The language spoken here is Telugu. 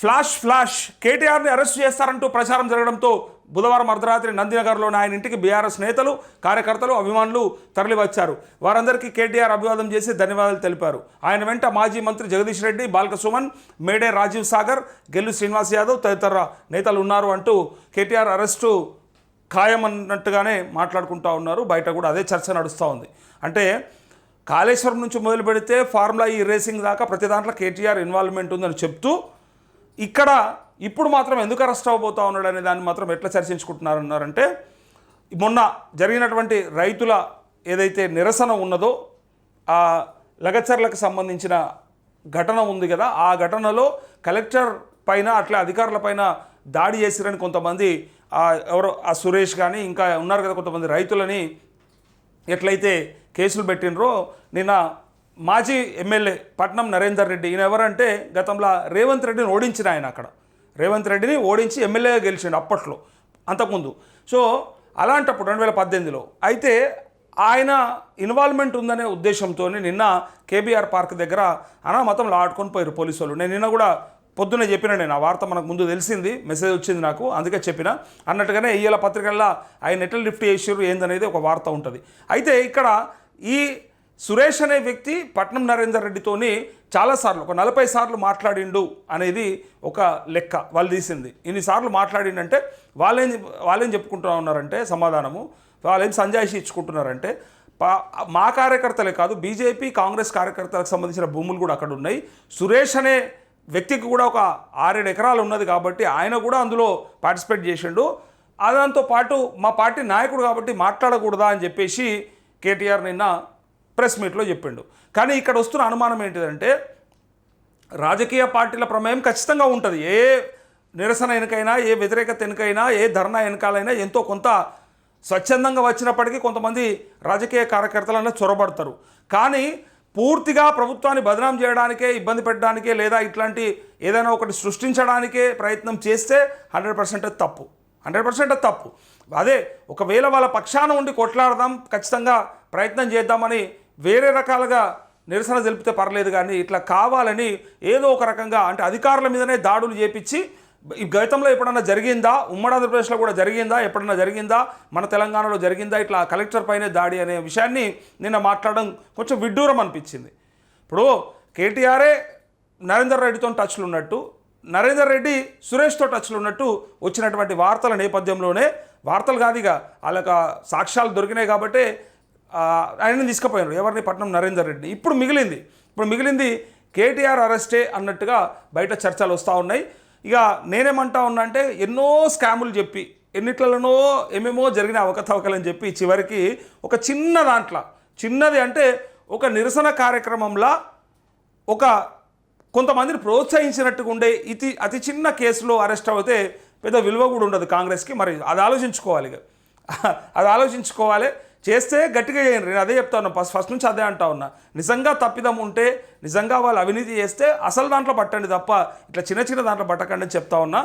Flash flash. కేటీఆర్ని అరెస్ట్ చేస్తారంటూ ప్రచారం జరగడంతో బుధవారం అర్ధరాత్రి నందినగర్లోని ఆయన ఇంటికి బీఆర్ఎస్ నేతలు కార్యకర్తలు అభిమానులు తరలివచ్చారు. వారందరికీ కేటీఆర్ అభివాదం చేసి ధన్యవాదాలు తెలిపారు. ఆయన వెంట మాజీ మంత్రి జగదీష్ రెడ్డి బాల్క సుమన్ మేడే రాజీవ్ సాగర్ గెల్లు శ్రీనివాస్ యాదవ్ తదితర నేతలు ఉన్నారు అంటూ కేటీఆర్ అరెస్టు ఖాయమన్నట్టుగానే మాట్లాడుకుంటా ఉన్నారు. బయట కూడా అదే చర్చ నడుస్తూ ఉంది. అంటే కాళేశ్వరం నుంచి మొదలు పెడితే ఫార్ములా ఈ రేసింగ్ దాకా ప్రతి దాంట్లో కేటీఆర్ ఇన్వాల్వ్మెంట్ ఉందని చెప్తూ ఇక్కడ ఇప్పుడు మాత్రం ఎందుకు అరెస్ట్ అవ్వబోతా ఉన్నాడు అనే దాన్ని మాత్రం ఎట్లా చర్చించుకుంటున్నారన్నారంటే మొన్న జరిగినటువంటి రైతుల ఏదైతే నిరసన ఉన్నదో ఆ లగచర్లకు సంబంధించిన ఘటన ఉంది కదా ఆ ఘటనలో కలెక్టర్ పైన అట్లా అధికారుల పైన దాడి చేసిరని కొంతమంది ఎవరో ఆ సురేష్ కానీ ఇంకా ఉన్నారు కదా కొంతమంది రైతులని ఎట్లయితే కేసులు పెట్టినరో నిన్న మాజీ ఎమ్మెల్యే పట్నం నరేందర్ రెడ్డి ఈయన ఎవరంటే గతంలో రేవంత్ రెడ్డిని ఓడించిన ఆయన అక్కడ. రేవంత్ రెడ్డిని ఓడించి ఎమ్మెల్యేగా గెలిచిండు అప్పట్లో అంతకుముందు. సో అలాంటప్పుడు రెండు వేల పద్దెనిమిదిలో అయితే ఆయన ఇన్వాల్వ్మెంట్ ఉందనే ఉద్దేశంతో నిన్న కేబీఆర్ పార్క్ దగ్గర అనామతంలో ఆడుకొని పోయారు పోలీసు వాళ్ళు నేను నిన్న కూడా పొద్దున్నే చెప్పిన నేను ఆ వార్త మనకు ముందు తెలిసింది మెసేజ్ వచ్చింది నాకు అందుకే చెప్పిన. అన్నట్టుగానే ఇయ్యాల పత్రికల్లో ఆయన ఎట్లా లిఫ్ట్ చేసారు ఏందనేది ఒక వార్త ఉంటుంది. అయితే ఇక్కడ ఈ సురేష్ అనే వ్యక్తి పట్నం నరేందర్ రెడ్డితోని చాలాసార్లు ఒక నలభై సార్లు మాట్లాడిండు అనేది ఒక లెక్క వాళ్ళు తీసింది. ఇన్నిసార్లు మాట్లాడిండంటే వాళ్ళేం వాళ్ళేం చెప్పుకుంటూ ఉన్నారంటే సమాధానము వాళ్ళేం సంజాయిషి ఇచ్చుకుంటున్నారంటే పా- మా కార్యకర్తలే కాదు బీజేపీ కాంగ్రెస్ కార్యకర్తలకు సంబంధించిన భూములు కూడా అక్కడ ఉన్నాయి. సురేష్ అనే వ్యక్తికి కూడా ఒక ఆరేడు ఎకరాలు ఉన్నది కాబట్టి ఆయన కూడా అందులో పార్టిసిపేట్ చేసిండు. దాంతో పాటు మా పార్టీ నాయకుడు కాబట్టి మాట్లాడకూడదా అని చెప్పేసి కేటీఆర్ నిన్న ప్రెస్ మీట్లో చెప్పిండు. కానీ ఇక్కడ వస్తున్న అనుమానం ఏంటిదంటే రాజకీయ పార్టీల ప్రమేయం ఖచ్చితంగా ఉంటుంది. ఏ నిరసన వెనుకైనా ఏ వ్యతిరేకత వెనుకైనా ఏ ధర్నా వెనకాలైనా ఎంతో కొంత స్వచ్ఛందంగా వచ్చినప్పటికీ కొంతమంది రాజకీయ కార్యకర్తలను చొరబడతారు. కానీ పూర్తిగా ప్రభుత్వాన్ని బదనాం చేయడానికే ఇబ్బంది పెట్టడానికే లేదా ఇట్లాంటి ఏదైనా ఒకటి సృష్టించడానికే ప్రయత్నం చేస్తే హండ్రెడ్ పర్సెంట్ తప్పు. హండ్రెడ్ పర్సెంట్ తప్పు. అదే ఒకవేళ వాళ్ళ పక్షాన ఉండి కొట్లాడదాం ఖచ్చితంగా ప్రయత్నం చేద్దామని వేరే రకాలుగా నిరసన తెలిపితే పర్లేదు కానీ ఇట్లా కావాలని ఏదో ఒక రకంగా అంటే అధికారుల మీదనే దాడులు చేపించి ఈ గతంలో ఎప్పుడన్నా జరిగిందా? ఉమ్మడి ఆంధ్రప్రదేశ్లో కూడా జరిగిందా? ఎప్పుడన్నా జరిగిందా? మన తెలంగాణలో జరిగిందా? ఇట్లా కలెక్టర్ పైనే దాడి అనే విషయాన్ని నిన్న మాట్లాడడం కొంచెం విడ్డూరం అనిపించింది. ఇప్పుడు కేటీఆరే నరేందర్ రెడ్డితో టచ్లు ఉన్నట్టు నరేందర్ రెడ్డి సురేష్తో టచ్లు ఉన్నట్టు వచ్చినటువంటి వార్తల నేపథ్యంలోనే వార్తలు కాదు ఇక వాళ్ళకి సాక్ష్యాలు దొరికినాయి కాబట్టి ఆయనని తీసుకుపోయారు ఎవరిని? పట్నం నరేందర్ రెడ్డి. ఇప్పుడు మిగిలింది. ఇప్పుడు మిగిలింది కేటీఆర్ అరెస్టే అన్నట్టుగా బయట చర్చలు వస్తూ ఉన్నాయి. ఇక నేనేమంటా ఉన్నా అంటే ఎన్నో స్కాములు చెప్పి ఎన్నిట్లలోనో ఏమేమో జరిగిన అవకతవకలని చెప్పి చివరికి ఒక చిన్న దాంట్లో చిన్నది అంటే ఒక నిరసన కార్యక్రమంలో ఒక కొంతమందిని ప్రోత్సహించినట్టుగా ఉండే ఇతి అతి చిన్న కేసులో అరెస్ట్ అవుతే పెద్ద విలువ కూడా ఉండదు కాంగ్రెస్కి. మరి అది ఆలోచించుకోవాలి ఇక. అది ఆలోచించుకోవాలి. చేస్తే గట్టిగా చేయండి. నేను అదే చెప్తా ఉన్నా. ఫస్ట్ ఫస్ట్ నుంచి అదే అంటా ఉన్నా. నిజంగా తప్పిదం ఉంటే నిజంగా వాళ్ళు అవినీతి చేస్తే అసలు దాంట్లో పట్టండి తప్ప ఇట్లా చిన్న చిన్న దాంట్లో పట్టకండి చెప్తా ఉన్నా.